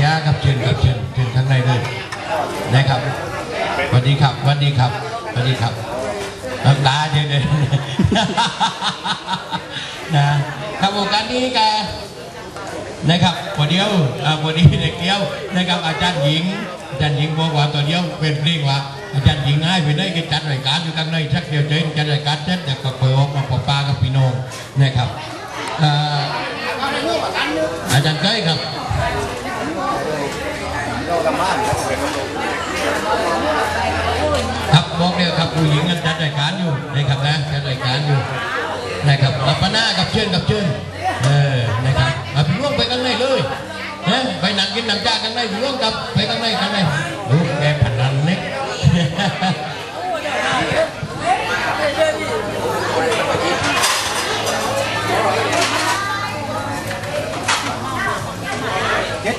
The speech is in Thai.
ครับเชิญครับเชิญเชิญข้างในเลยนะครับสวัสดีครับสวัสดีครับสวัสดีครับน้ำตาเยอะเลยนะครับโอกาสนี้แกนะครับวันเดียวอ่าวันนี้เด็กเดียวนะครับอาจารย์หญิงอาจารย์หญิงบอกว่าตัวเดียวเป็นเพลงว่าอาจารย์หญิงให้ไปได้ก็จัดรายการอยู่ข้างในชักเดียวเจนจัดรายการเสร็จแต่ก็เปิดออกมาปะปากับพี่น้องนะครับอาอาจารย์เก้ยครับ ครับบอกเลยครับผู้หญิงกันจัดรายการอยู่นะครับนะจัดรายการอยู่นะครับรับปหน้ากับเชิญกับเชิญเออนะครับเอาพี่ล่วงไปข้างในเลยนะไปหนังกินหนังจ้าข้างในพี่ล่วงกับไปข้างในข้างในดูแกพนันเล็กเจ็ด